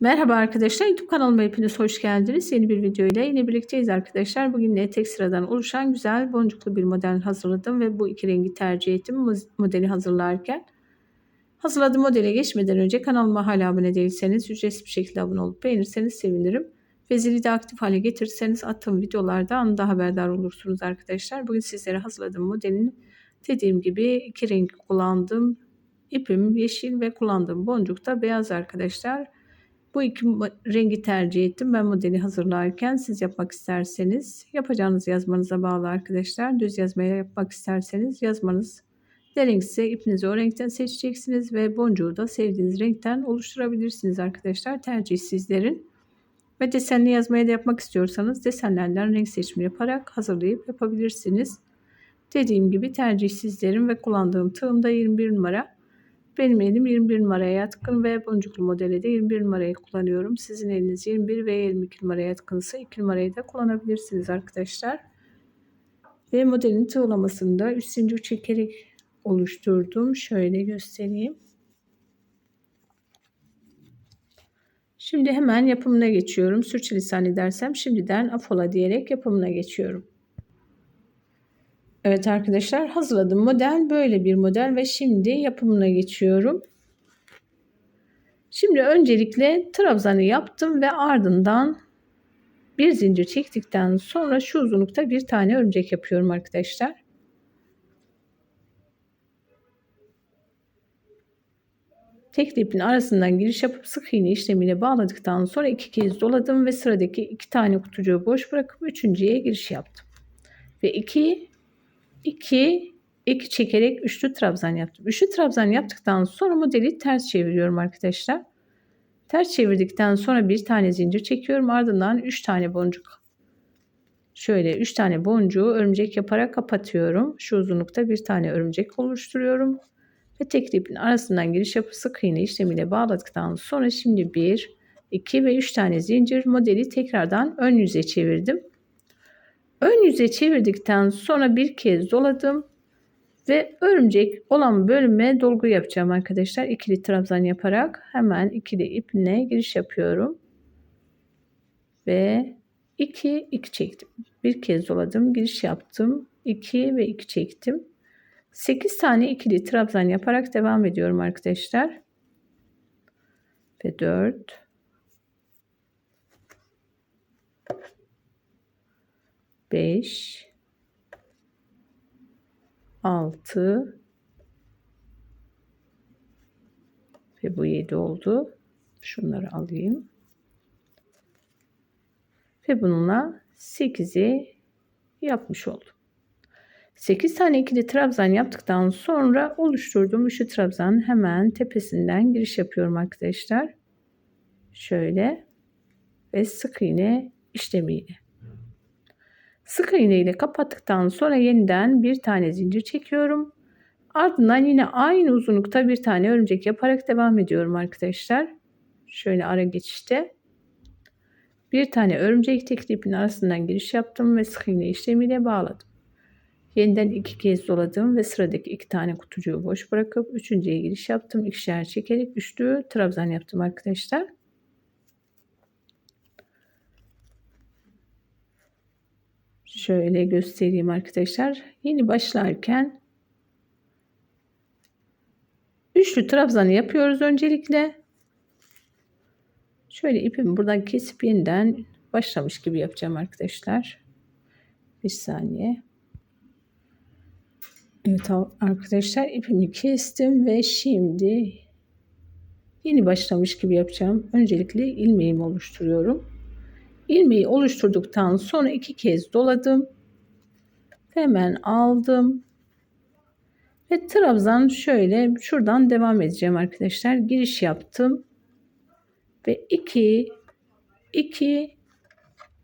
Merhaba arkadaşlar YouTube kanalıma hepiniz hoş geldiniz. Yeni bir video ile yine birlikteyiz arkadaşlar. Bugün de tek sıradan oluşan güzel boncuklu bir model hazırladım ve bu iki rengi tercih ettim modeli hazırlarken. Hazırladığım modele geçmeden önce kanalıma hala abone değilseniz ücretsiz bir şekilde abone olup beğenirseniz sevinirim. Ve zili de aktif hale getirirseniz attığım videolarda anında haberdar olursunuz arkadaşlar. Bugün sizlere hazırladığım modelin dediğim gibi iki renk kullandım. İpim yeşil ve kullandığım boncuk da beyaz arkadaşlar. Bu iki rengi tercih ettim. Ben modeli hazırlarken siz yapmak isterseniz yapacağınız yazmanıza bağlı arkadaşlar. Düz yazmaya yapmak isterseniz yazmanız ne renkse ipinizi o renkten seçeceksiniz ve boncuğu da sevdiğiniz renkten oluşturabilirsiniz arkadaşlar. Tercih sizlerin. Ve desenli yazmaya da yapmak istiyorsanız desenlerden renk seçimi yaparak hazırlayıp yapabilirsiniz. Dediğim gibi tercih sizlerin ve kullandığım tığım da 21 numara. Benim elim 21 numaraya yatkın ve boncuklu modeli de 21 numarayı kullanıyorum. Sizin eliniz 21 ve 22 numaraya yatkınsa 2 numarayı da kullanabilirsiniz arkadaşlar. Ve modelin tığlamasını da üst zincir çekerek oluşturdum. Şöyle göstereyim. Şimdi hemen yapımına geçiyorum. Sürçülisan edersem şimdiden afola diyerek yapımına geçiyorum. Evet arkadaşlar hazırladığım model böyle bir model ve şimdi yapımına geçiyorum. Şimdi öncelikle trabzanı yaptım ve ardından bir zincir çektikten sonra şu uzunlukta bir tane örümcek yapıyorum arkadaşlar. Tek ipin arasından giriş yapıp sık iğne işlemiyle bağladıktan sonra iki kez doladım ve sıradaki iki tane kutucuğu boş bırakıp üçüncüye giriş yaptım. Ve iki 2 2 çekerek üçlü trabzan yaptım. Üçlü trabzan yaptıktan sonra modeli ters çeviriyorum arkadaşlar. Ters çevirdikten sonra bir tane zincir çekiyorum. Ardından 3 tane boncuk. Şöyle 3 tane boncuğu örümcek yaparak kapatıyorum. Şu uzunlukta bir tane örümcek oluşturuyorum. Ve tek ipin arasından giriş yapıp sık iğne işlemiyle bağladıktan sonra şimdi 1, 2 ve 3 tane zincir modeli tekrardan ön yüze çevirdim. Ön yüze çevirdikten sonra bir kez doladım ve örümcek olan bölüme dolgu yapacağım arkadaşlar. İkili trabzan yaparak hemen ikili ipine giriş yapıyorum. Ve 2 2 çektim. Bir kez doladım, giriş yaptım. 2 ve 2 çektim. 8 tane ikili trabzan yaparak devam ediyorum arkadaşlar. Ve 4 5 6 ve bu 7 oldu. Şunları alayım. Ve bununla 8'i yapmış oldum. 8 tane ikili trabzan yaptıktan sonra oluşturduğum üçlü trabzan hemen tepesinden giriş yapıyorum arkadaşlar. Şöyle ve sık iğne işlemiyle. Sık iğne ile kapattıktan sonra yeniden bir tane zincir çekiyorum. Ardından yine aynı uzunlukta bir tane örümcek yaparak devam ediyorum arkadaşlar. Şöyle ara geçişte. Bir tane örümcek tek ipin arasından giriş yaptım ve sık iğne işlemiyle bağladım. Yeniden iki kez doladım ve sıradaki iki tane kutucuğu boş bırakıp üçüncüye giriş yaptım. İkişer çekerek üçlü trabzan yaptım arkadaşlar. Şöyle göstereyim arkadaşlar. Yeni başlarken üçlü trabzanı yapıyoruz öncelikle. Şöyle ipimi buradan kesip yeniden başlamış gibi yapacağım arkadaşlar. Bir saniye. Evet arkadaşlar ipimi kestim ve şimdi yeni başlamış gibi yapacağım. Öncelikle ilmeğimi oluşturuyorum ilmeği oluşturduktan sonra iki kez doladım. Hemen aldım. Ve trabzan şöyle şuradan devam edeceğim arkadaşlar. Giriş yaptım. Ve 2 2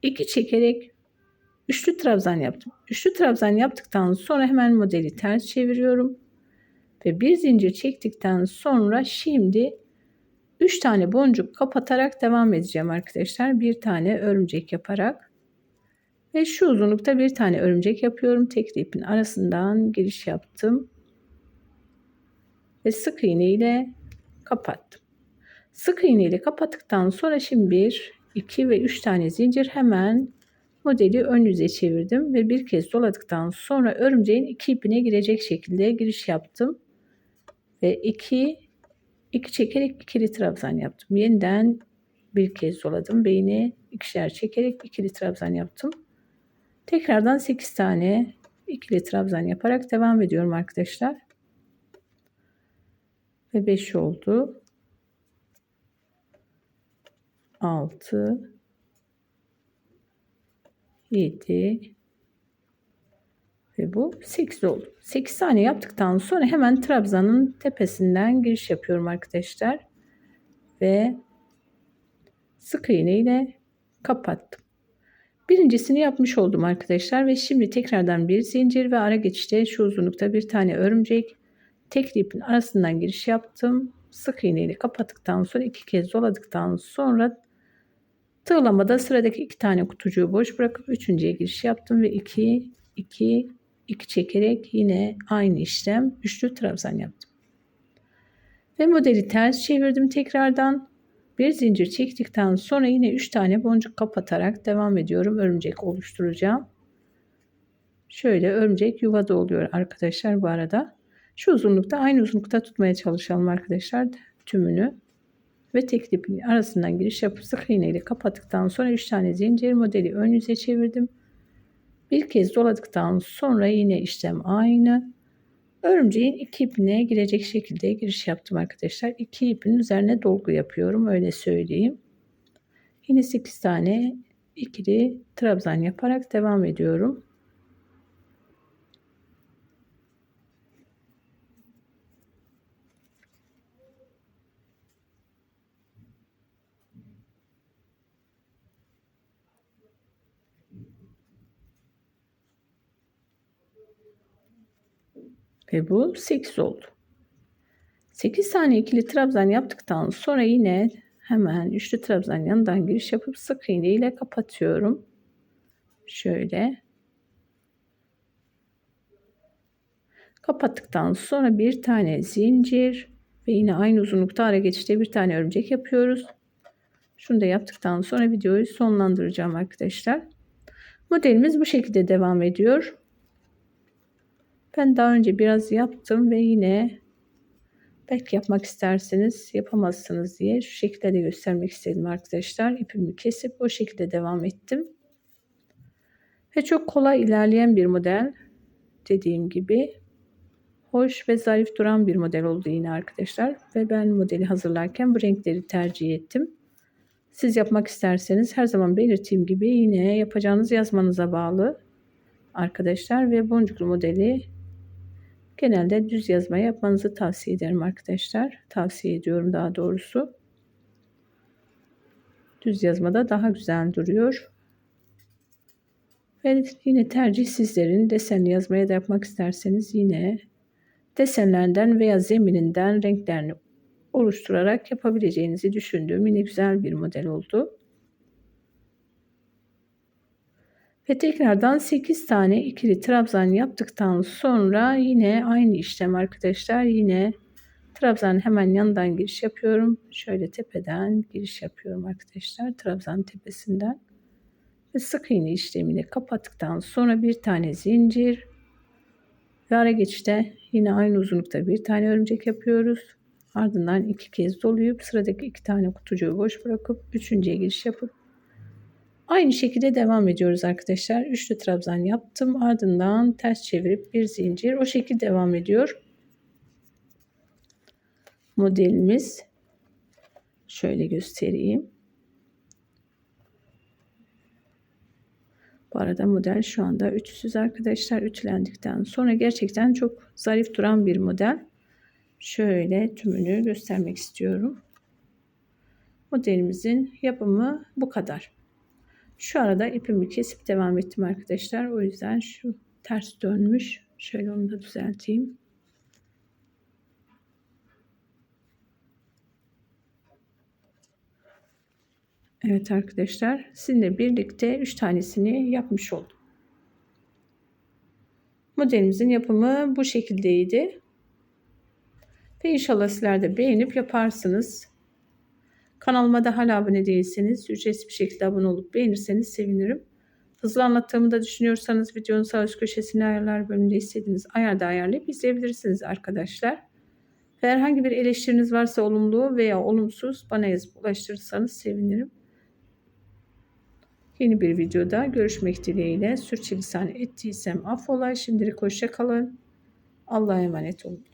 2 çekerek üçlü trabzan yaptım. Üçlü trabzan yaptıktan sonra hemen modeli ters çeviriyorum. Ve bir zincir çektikten sonra şimdi 3 tane boncuk kapatarak devam edeceğim arkadaşlar. Bir tane örümcek yaparak. Ve şu uzunlukta bir tane örümcek yapıyorum. Tek ipin arasından giriş yaptım. Ve sık iğne ile kapattım. Sık iğne ile kapattıktan sonra şimdi 1, 2 ve 3 tane zincir hemen modeli ön yüze çevirdim ve bir kez doladıktan sonra örümceğin iki ipine girecek şekilde giriş yaptım. Ve 2 2 çekerek ikili trabzan yaptım. Yeniden bir kez doladım ve yine ikişer çekerek ikili trabzan yaptım. Tekrardan 8 tane ikili trabzan yaparak devam ediyorum arkadaşlar. Ve 5 oldu. 6 7 ve bu 8 oldu. 8 tane yaptıktan sonra hemen trabzanın tepesinden giriş yapıyorum arkadaşlar. Ve sık iğne ile kapattım. Birincisini yapmış oldum arkadaşlar ve şimdi tekrardan bir zincir ve ara geçişte şu uzunlukta bir tane örümcek tek ipin arasından giriş yaptım. Sık iğne ile kapattıktan sonra iki kez doladıktan sonra tığlamada sıradaki iki tane kutucuğu boş bırakıp üçüncüye giriş yaptım ve 2 2 2 çekerek yine aynı işlem üçlü trabzan yaptım. Ve modeli ters çevirdim tekrardan. Bir zincir çektikten sonra yine 3 tane boncuk kapatarak devam ediyorum. Örümcek oluşturacağım. Şöyle örümcek yuvada oluyor arkadaşlar bu arada. Şu uzunlukta aynı uzunlukta tutmaya çalışalım arkadaşlar tümünü. Ve tek ipin arasından giriş yapıp sık iğne ile kapattıktan sonra 3 tane zincir modeli ön yüze çevirdim. Bir kez doladıktan sonra yine işlem aynı. Örümceğin iki ipine girecek şekilde giriş yaptım arkadaşlar. İki ipin üzerine dolgu yapıyorum öyle söyleyeyim. Yine 8 tane ikili trabzan yaparak devam ediyorum. Ve bu 8 oldu. 8 tane ikili trabzan yaptıktan sonra yine hemen üçlü trabzan yanından giriş yapıp sık iğne ile kapatıyorum. Şöyle. Kapattıktan sonra bir tane zincir ve yine aynı uzunlukta ara geçişte bir tane örümcek yapıyoruz. Şunu da yaptıktan sonra videoyu sonlandıracağım arkadaşlar. Modelimiz bu şekilde devam ediyor. Ben daha önce biraz yaptım ve yine belki yapmak isterseniz yapamazsınız diye şu şekilde de göstermek istedim arkadaşlar. İpimi kesip o şekilde devam ettim. Ve çok kolay ilerleyen bir model. Dediğim gibi hoş ve zarif duran bir model oldu yine arkadaşlar. Ve ben modeli hazırlarken bu renkleri tercih ettim. Siz yapmak isterseniz her zaman belirttiğim gibi yine yapacağınız yazmanıza bağlı arkadaşlar ve boncuklu modeli Genelde düz yazma yapmanızı tavsiye ederim arkadaşlar. Tavsiye ediyorum daha doğrusu. Düz yazmada daha güzel duruyor. Ve yine tercih sizlerin desenli yazmaya da yapmak isterseniz yine desenlerden veya zemininden renklerini oluşturarak yapabileceğinizi düşündüğüm yine güzel bir model oldu. Ve tekrardan 8 tane ikili trabzan yaptıktan sonra yine aynı işlem arkadaşlar. Yine trabzan hemen yanından giriş yapıyorum. Şöyle tepeden giriş yapıyorum arkadaşlar. Trabzan tepesinden. Ve sık iğne işlemini kapattıktan sonra bir tane zincir. Ve ara geçişte yine aynı uzunlukta bir tane örümcek yapıyoruz. Ardından iki kez doluyup sıradaki iki tane kutucuğu boş bırakıp üçüncüye giriş yapıp Aynı şekilde devam ediyoruz arkadaşlar. Üçlü trabzan yaptım. Ardından ters çevirip bir zincir. O şekilde devam ediyor. Modelimiz şöyle göstereyim. Bu arada model şu anda ütüsüz arkadaşlar. Ütülendikten sonra gerçekten çok zarif duran bir model. Şöyle tümünü göstermek istiyorum. Modelimizin yapımı bu kadar. Şu arada ipimi kesip devam ettim arkadaşlar. O yüzden şu ters dönmüş. Şöyle onu da düzelteyim. Evet arkadaşlar sizinle birlikte 3 tanesini yapmış oldum. Modelimizin yapımı bu şekildeydi. Ve inşallah sizler de beğenip yaparsınız. Kanalıma da hala abone değilseniz ücretsiz bir şekilde abone olup beğenirseniz sevinirim. Hızlı anlattığımı da düşünüyorsanız videonun sağ üst köşesine ayarlar bölümünde istediğiniz ayarda ayarlayıp izleyebilirsiniz arkadaşlar. Herhangi bir eleştiriniz varsa olumlu veya olumsuz bana yazıp ulaştırırsanız sevinirim. Yeni bir videoda görüşmek dileğiyle. Sürçülisan ettiysem affola. Şimdilik hoşça kalın. Allah'a emanet olun.